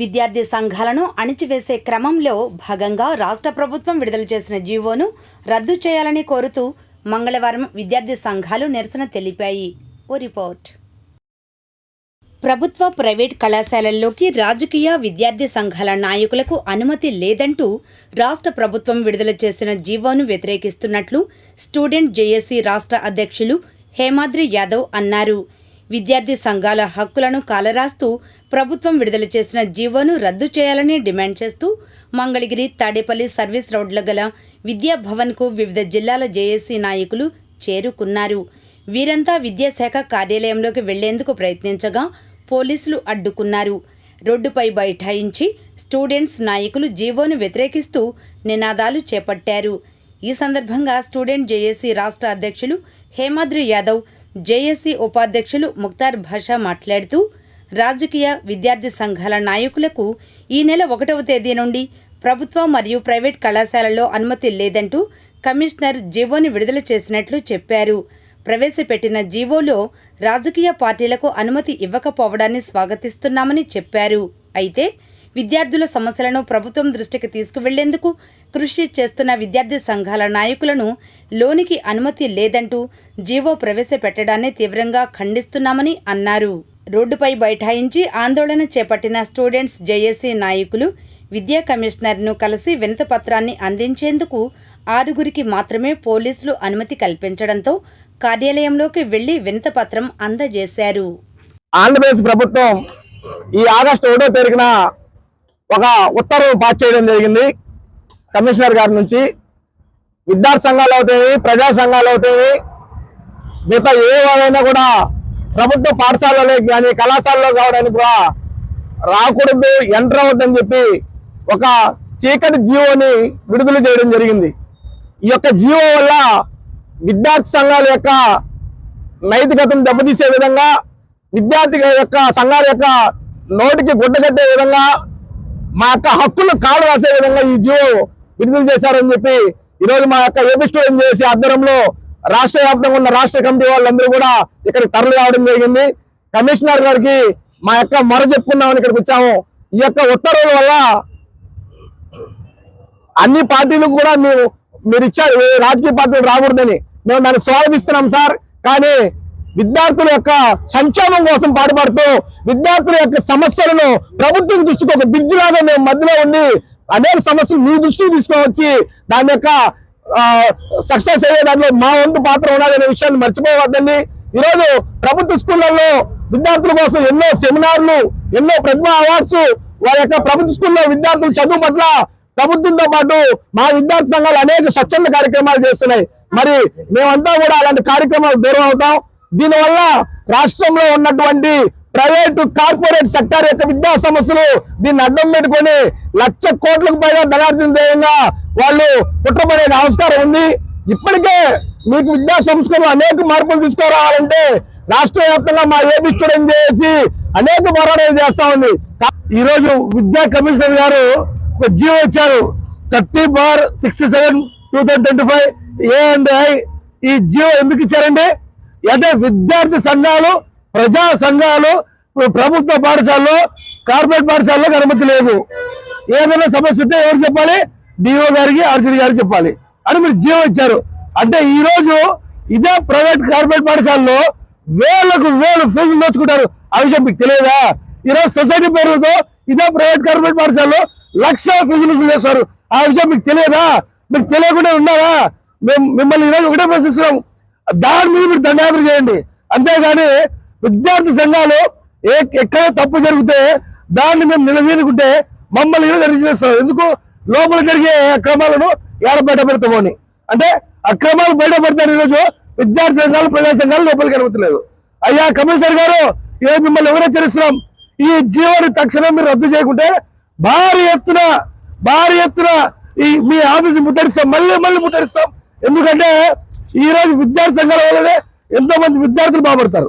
విద్యార్థి సంఘాలను అణిచివేసే క్రమంలో భాగంగా రాష్ట్ర ప్రభుత్వం విడుదల చేసిన జీవోను రద్దు చేయాలని కోరుతూ మంగళవారం విద్యార్థి సంఘాలు నిరసన తెలిపాయి. ఓ రిపోర్ట్. ప్రభుత్వ ప్రైవేట్ కళాశాలల్లోకి రాజకీయ విద్యార్థి సంఘాల నాయకులకు అనుమతి లేదంటూ రాష్ట్ర ప్రభుత్వం విడుదల చేసిన జీవోను వ్యతిరేకిస్తున్నట్లు స్టూడెంట్ జేఏసీ రాష్ట్ర అధ్యక్షులు హేమాద్రి యాదవ్ అన్నారు. విద్యార్థి సంఘాల హక్కులను కాలరాస్తూ ప్రభుత్వం విడుదల చేసిన జీవోను రద్దు చేయాలని డిమాండ్ చేస్తూ మంగళగిరి తాడేపల్లి సర్వీస్ రోడ్ల గల విద్యాభవన్కు వివిధ జిల్లాల జేఏసీ నాయకులు చేరుకున్నారు. వీరంతా విద్యాశాఖ కార్యాలయంలోకి వెళ్ళేందుకు ప్రయత్నించగా పోలీసులు అడ్డుకున్నారు. రోడ్డుపై బైఠాయించి స్టూడెంట్స్ నాయకులు జీవోను వ్యతిరేకిస్తూ నినాదాలు చేపట్టారు. ఈ సందర్భంగా స్టూడెంట్ జేఏసీ రాష్ట్ర అధ్యక్షులు హేమాద్రి యాదవ్ జేఏసీ ఉపాధ్యక్షులు ముక్తార్ భాషా మాట్లాడుతూ రాజకీయ విద్యార్థి సంఘాల నాయకులకు ఈ నెల ఒకటవ తేదీ నుండి ప్రభుత్వ మరియు ప్రైవేట్ కళాశాలల్లో అనుమతి లేదంటూ కమిషనర్ జీవోని విడుదల చేసినట్లు చెప్పారు. ప్రవేశపెట్టిన జీవోలో రాజకీయ పార్టీలకు అనుమతి ఇవ్వకపోవడాన్ని స్వాగతిస్తున్నామని చెప్పారు. అయితే విద్యార్థుల సమస్యలను ప్రభుత్వం దృష్టికి తీసుకువెళ్ళేందుకు కృషి చేస్తున్న విద్యార్థి సంఘాల నాయకులను లోనికి అనుమతి లేదంటూ జీవో ప్రవేశపెట్టడాన్ని తీవ్రంగా ఖండిస్తున్నామని అన్నారు. రోడ్డుపై బైఠాయించి ఆందోళన చేపట్టిన స్టూడెంట్స్ జేఏసీ నాయకులు విద్యా కమిషనర్ను కలిసి వినతపత్రాన్ని అందించేందుకు ఆరుగురికి మాత్రమే పోలీసులు అనుమతి కల్పించడంతో కార్యాలయంలోకి వెళ్ళి వినతపత్రం అందజేశారు. ఆంధ్రప్రదేశ్ ప్రభుత్వం ఈ ఆగస్టు ఒకటో తేదీన ఒక ఉత్తర్వు పాస్ చేయడం జరిగింది. కమిషనర్ గారి నుంచి విద్యార్థి సంఘాలు అవుతాయి ప్రజా సంఘాలు అవుతాయి. మిగతా ఏవైనా కూడా ప్రభుత్వ పాఠశాలలోకి కానీ కళాశాలలో కావడానికి కూడా రాకూడదు ఎంటర్ అవద్దని చెప్పి ఒక చీకటి జీవోని విడుదల చేయడం జరిగింది. ఈ యొక్క జీవో వల్ల విద్యార్థి సంఘాల యొక్క నైతికతను దెబ్బతీసే విధంగా విద్యార్థి యొక్క సంఘాల యొక్క నోటికి గుడ్డ కట్టే విధంగా మా యొక్క హక్కులు కాలు రాసే విధంగా ఈ జీవో విడుదల చేశారని చెప్పి ఈరోజు మా యొక్క ఏపీ చేసి ఆధ్వర్యంలో రాష్ట్ర వ్యాప్తంగా ఉన్న రాష్ట్ర కమిటీ వాళ్ళందరూ కూడా ఇక్కడికి తరలి రావడం జరిగింది. కమిషనర్ గారికి మా యొక్క మొర చెప్పుకున్నామని ఇక్కడికి వచ్చాము. ఈ యొక్క ఉత్తర్వుల వల్ల అన్ని పార్టీలకు కూడా మేము మీరు ఇచ్చారు. రాజకీయ పార్టీలు రాకూడదని మేము దాన్ని స్వాగతిస్తున్నాం సార్. కానీ విద్యార్థుల యొక్క సంక్షేమం కోసం పాటుపడుతూ విద్యార్థుల యొక్క సమస్యలను ప్రభుత్వం దృష్టికి ఒక బ్రిడ్జ్ లాగా మేము మధ్యలో ఉండి అనేక సమస్యలు మీ దృష్టికి తీసుకొని దాని యొక్క సక్సెస్ అయ్యే దాంట్లో మా వంతు పాత్ర ఉన్నదనే విషయాన్ని మర్చిపోవద్దండి. ఈరోజు ప్రభుత్వ స్కూళ్ళల్లో విద్యార్థుల కోసం ఎన్నో సెమినార్లు ఎన్నో ప్రతిభా అవార్డ్స్ వారి యొక్క ప్రభుత్వ స్కూల్లో విద్యార్థులు చదువు పట్ల ప్రభుత్వంతో పాటు మా విద్యార్థి సంఘాలు అనేక స్వచ్ఛంద కార్యక్రమాలు చేస్తున్నాయి. మరి మేమంతా కూడా అలాంటి కార్యక్రమాలు దూరం అవుతాం. దీనివల్ల రాష్ట్రంలో ఉన్నటువంటి ప్రైవేటు కార్పొరేట్ సెక్టర్ యొక్క విద్యా సమస్యలు దీన్ని అడ్డం పెట్టుకొని లక్ష కోట్లకు పైగా ధనార్జన ధ్యేయంగా వాళ్ళు కుట్రపడే ఆవిష్కారం ఉంది. ఇప్పటికే మీకు విద్యా సంస్కరణలు అనేక మార్పులు తీసుకురావాలంటే రాష్ట్ర వ్యాప్తంగా మా ఏపీ స్టూడెంట్ చేసి అనేక పోరాటాలు చేస్తా ఉంది. ఈ రోజు విద్యా కమిషనర్ గారు ఒక జీవో ఇచ్చారు. Thirty bar sixty seven two thousand twenty five A and I ఈ జీవో ఎందుకు ఇచ్చారండి? అంటే విద్యార్థి సంఘాలు ప్రజా సంఘాలు ప్రభుత్వ పాఠశాలలో కార్పొరేట్ పాఠశాలలో అనుమతి లేదు. ఏదైనా సమస్య ఉంటే ఎవరు చెప్పాలి? డిఓ గారికి ఆర్జీడీ గారికి చెప్పాలి. అని మీరు జీవో ఇచ్చారు. అంటే ఈ రోజు ఇదే ప్రైవేట్ కార్పొరేట్ పాఠశాలలో వేలకు వేలు ఫీజులు దోచుకుంటారు ఆ విషయం మీకు తెలియదా? ఈరోజు సొసైటీ పేరుతో ఇదే ప్రైవేట్ కార్పొరేట్ పాఠశాలలో లక్ష ఫీజులు చేస్తారు. ఆ విషయం మీకు తెలియదా? మీకు తెలియకుండా ఉన్నారా? మేము మిమ్మల్ని ఈరోజు ఒకటే ప్రశ్నిస్తున్నాము దాని మీద మీరు దండయాత్ర చేయండి. అంతేగాని విద్యార్థి సంఘాలు ఏ ఎక్కడ తప్పు జరిగితే దాన్ని మేము నిలదీనుకుంటే మమ్మల్ని ఈరోజు ఎందుకు? లోపల జరిగే అక్రమాలను ఏడ బయట పెడతామని అంటే అక్రమాలు బయట పెడతారు ఈరోజు విద్యార్థి సంఘాలు ప్రజా సంఘాలు లోపలికి అనుమతిలేదు అయ్యా కమిషనర్ గారు ఏ మిమ్మల్ని ఎవరు హెచ్చరిస్తున్నాం? ఈ జీవోని తక్షణం మీరు రద్దు చేయకుంటే భారీ ఎత్తున భారీ ఎత్తున ఈ మీ ఆఫీస్ ముట్టడిస్తాం. మళ్ళీ మళ్ళీ ముట్టడిస్తాం. ఎందుకంటే ఈ రోజు విద్యార్థి సంఘాల వల్లనే ఎంతో మంది విద్యార్థులు బాగుపడతారు.